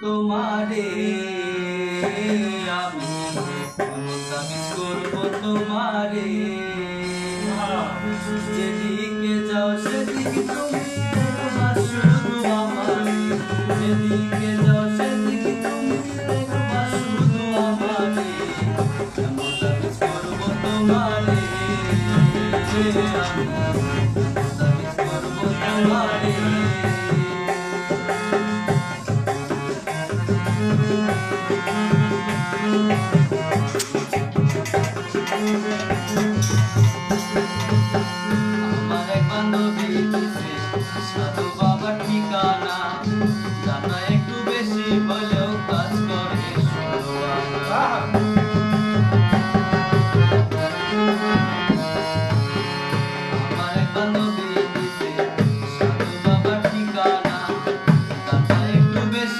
তোমারে আমি মিস করব তোমারে। যেদিকে যাও সেদিকে তুমি শুধু আমার। যেদিকে যাও সেদিকে তুমি শুধু আমারে। এমনটা মিস করব তোমারে। আমি এমনটা মিস তোমারে। আমার এক বান্ধবী সাধু বাবার ঠিকানা দাদা একটু বেশি বলে